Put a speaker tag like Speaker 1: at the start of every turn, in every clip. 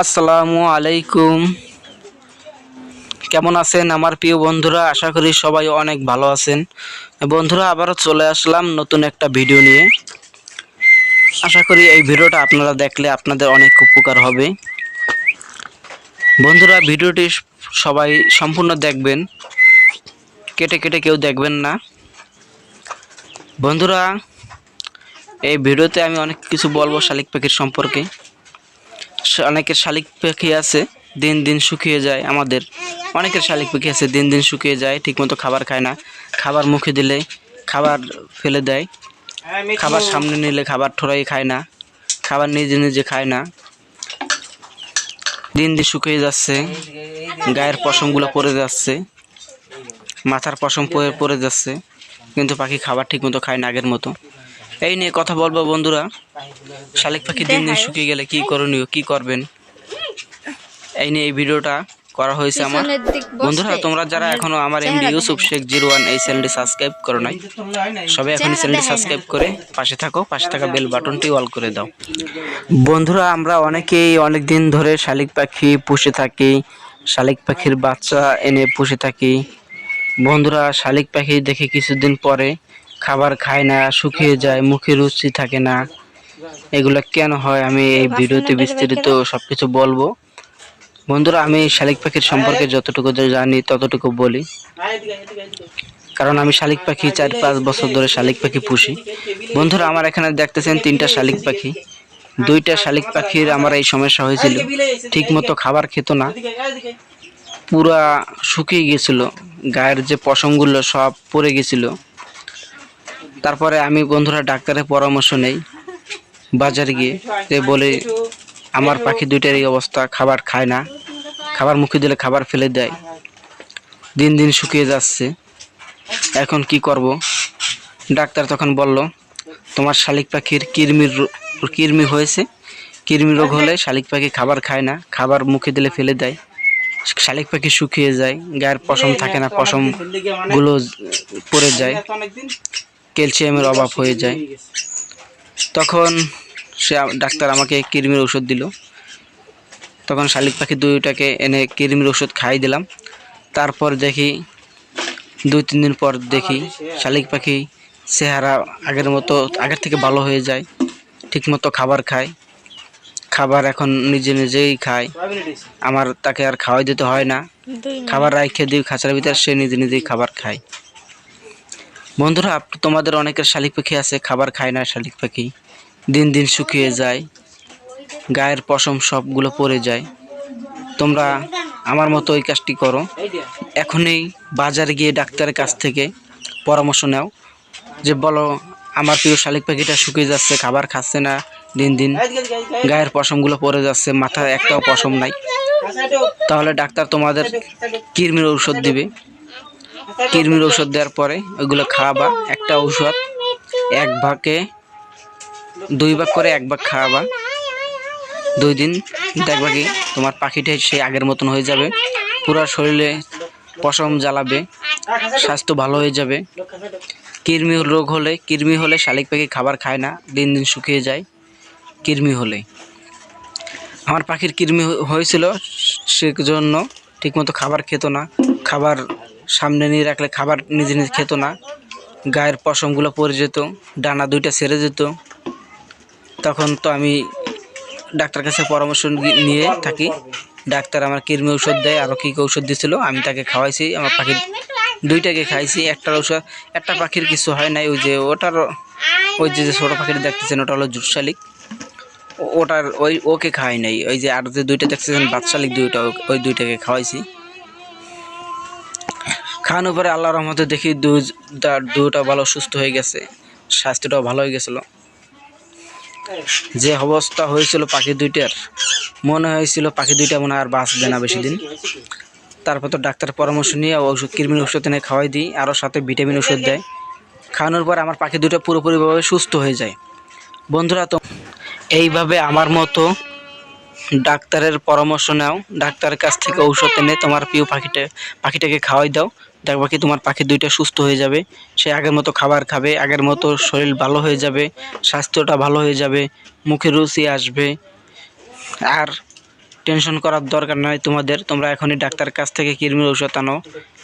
Speaker 1: আসসালামু আলাইকুম। কেমন আছেন আমার প্রিয় বন্ধুরা? আশা করি সবাই অনেক ভালো আছেন। বন্ধুরা, আবারও চলে আসলাম নতুন একটা ভিডিও নিয়ে। আশা করি এই ভিডিওটা আপনারা দেখলে আপনাদের অনেক উপকার হবে। বন্ধুরা, ভিডিওটি সবাই সম্পূর্ণ দেখবেন। কেটে কেটে কেউ দেখবেন না। বন্ধুরা, এই ভিডিওতে আমি অনেক কিছু বলব শালিক পাখির সম্পর্কে। অনেকের শালিক পাখি আছে, দিন দিন শুকিয়ে যায় আমাদের। অনেকের শালিক পাখি আছে, দিন দিন শুকিয়ে যায়, ঠিকমতো খাবার খায় না। খাবার মুখে দিলে খাবার ফেলে দেয়। খাবার সামনে নিলে খাবার ঠোরাই খায় না। খাবার নিজে নিজে খায় না। দিন দিন শুকিয়ে যাচ্ছে, গায়ের পশমগুলো পড়ে যাচ্ছে, মাথার পশম পড়ে পড়ে যাচ্ছে, কিন্তু পাখি খাবার ঠিকমতো খায় না আগের মতো। এই নিয়ে কথা বলব বন্ধুরা। শালিক পাখি দিন দিন শুকিয়ে গেলে কি করণীয় কি করবেন? এই নিয়ে এই ভিডিওটা করা হয়েছে আমার। বন্ধুরা তোমরা যারা এখনও আমার MD Yusuf Sheikh zero one এই চ্যানেলটি সাবস্ক্রাইব করো নাই সবাই এখন চ্যানেলটি সাবস্ক্রাইব করে পাশে থাকো পাশে থাকা বেল বাটনটি অল করে দাও। বন্ধুরা আমরা অনেকেই অনেক দিন ধরে শালিক পাখি পুষে থাকি শালিক পাখির বাচ্চা এনে পুষে থাকি। বন্ধুরা শালিক পাখি দেখে কিছুদিন পরে খাবার খায় না শুকিয়ে যায় মুখে রুচি থাকে না। এগুলো কেন হয়? আমি এই ভিডিওতে বিস্তারিত সব কিছু বলব। বন্ধুরা আমি শালিক পাখির সম্পর্কে যতটুকু জানি ততটুকু বলি। কারণ আমি শালিক পাখি চার পাঁচ বছর ধরে শালিক পাখি পুষি। বন্ধুরা আমার এখানে দেখতেছেন তিনটা শালিক পাখি। দুইটা শালিক পাখির আমার এই সমস্যা হয়েছিল। ঠিক মতো খাবার খেত না। পুরা শুকিয়ে গেছিল। গায়ের যে পশমগুলো সব পড়ে গেছিল। তারপরে আমি বন্ধুরা ডাক্তারের পরামর্শ নেই বাজারে গিয়ে। বলে, আমার পাখি দুইটার এই অবস্থা, খাবার খায় না। খাবার মুখে দিলে খাবার ফেলে দেয়। দিন দিন শুকিয়ে যাচ্ছে। এখন কি করব? ডাক্তার তখন বলল, তোমার শালিক পাখির কৃমির রো- কৃমি হয়েছে। কৃমি রোগ হলে শালিক পাখি খাবার খায় না। খাবার মুখে দিলে ফেলে দেয়। শালিক পাখি শুকিয়ে যায়। গায়ের পশম থাকে না, পশমগুলো পড়ে যায়। ক্যালসিয়ামের অভাব হয়ে যায়। তখন সে ডাক্তার আমাকে কৃমির ওষুধ দিল। তখন শালিক পাখি দুইটাকে এনে কৃমির ওষুধ খাই দিলাম। তারপর দেখি দুই তিন দিন পর দেখি শালিক পাখি চেহারা আগের মতো আগের থেকে ভালো হয়ে যায় ঠিকমতো খাবার খায়। খাবার এখন নিজে নিজেই খায়। আমার তাকে আর খাওয়াই দিতে হয় না। খাবার রাইখে দিই খাঁচার ভিতরে সে নিজে নিজেই খাবার খায়। বন্ধুরা তোমাদের অনেকের শালিক পাখি আছে, খাবার খায় না শালিক পাখি। দিন দিন শুকিয়ে যায়, গায়ের পশম সবগুলো পড়ে যায়। তোমরা আমার মতো ওই কাজটি করো। এখনই বাজারে গিয়ে ডাক্তারের কাছ থেকে পরামর্শ নাও যে, বলো, আমার প্রিয় শালিক পাখিটা শুকিয়ে যাচ্ছে, খাবার খাচ্ছে না দিন দিন। গায়ের পশমগুলো পড়ে যাচ্ছে, মাথায় একটাও পশম নাই। তাহলে ডাক্তার তোমাদের কৃমির ঔষধ দিবে। কৃমির ওষুধ দেওয়ার পরে ওইগুলো খাওয়াবা। একটা ঔষধ, এক ভাগে, দুই ভাগ করে এক ভাগ খাওয়াবা। দুই দিন দেখবা কি তোমার পাখিটা সেই আগের মতন হয়ে যাবে। পুরো শরীরে পশম জ্বালাবে, স্বাস্থ্য ভালো হয়ে যাবে। কৃমি রোগ হলে, কৃমি হলে শালিক পাখি খাবার খায় না, দিন দিন শুকিয়ে যায় কৃমি হলে। আমার পাখির কৃমি হয়েছিল সেজন্য ঠিকমতো খাবার খেত না, খাবার সামনে নিয়ে রাখলে খাবার নিজে নিজে খেত না। গায়ের পশমগুলো পড়ে যেত, ডানা দুইটা ছেড়ে যেত। তখন তো আমি ডাক্তার কাছে পরামর্শ নিয়ে থাকি। ডাক্তার আমার কৃমি ঔষধ দেয়, আরও কী কী ঔষধ দিয়েছিল আমি তাকে খাওয়াইছি। আমার পাখির দুইটাকে খাইছি, একটার ঔষধ, একটা পাখির কিছু হয় নাই, ওই যে ওটার ওই যে যে ছোটো পাখিটা দেখতেছেন, ওটা হলো জুট শালিক ও- ওটার ওই ওকে খাওয়াই নাই, ওই যে আর যে দুইটা দেখতেছেন, বাদশালিক দুইটা ওই দুইটাকে খাওয়াইছি। খাওয়ানোর পরে আল্লাহ রহমতে দেখি দুইটা দুটা ভালো সুস্থ হয়ে গেছে। স্বাস্থ্যটাও ভালো হয়ে গেছিল। যে অবস্থা হয়েছিল পাখি দুইটার, মনে হয়েছিল পাখি দুইটা মনে আর বাঁচবে না বেশি দিন। তারপর তো ডাক্তার পরামর্শ নিয়ে ওষুধ কৃমির ওষুধ এনে খাওয়াই দিই আরও সাথে ভিটামিন ওষুধ দেয়। খাওয়ানোর পর আমার পাখি দুটো পুরোপুরিভাবে সুস্থ হয়ে যায়। বন্ধুরা, তো এইভাবে আমার মতো ডাক্তারের পরামর্শ নাও। ডাক্তারের কাছ থেকে ঔষধ এনে তোমার প্রিয় পাখিটা পাখিটাকে খাওয়াই দাও। দেখবা কি তোমার পাখি দুইটা সুস্থ হয়ে যাবে, সে আগের মতো খাবার খাবে, আগের মতো শরীর ভালো হয়ে যাবে, স্বাস্থ্যটা ভালো হয়ে যাবে, মুখে রুচি আসবে। আর টেনশন করার দরকার নাই তোমাদের, তোমরা এখনই ডাক্তার কাছ থেকে কৃমির ঔষধ আনো,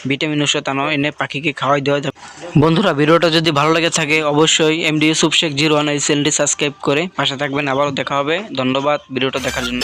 Speaker 1: ভিটামিন ওষুধ আনো, এনে পাখিকে খাওয়াই দেওয়া যাবে। বন্ধুরা, ভিডিওটা যদি ভালো লেগে থাকে, অবশ্যই MD Yusuf Sheikh zero one এই চ্যানেলটি সাবস্ক্রাইব করে পাশে থাকবেন। আবারও দেখা হবে। ধন্যবাদ ভিডিওটা দেখার জন্য।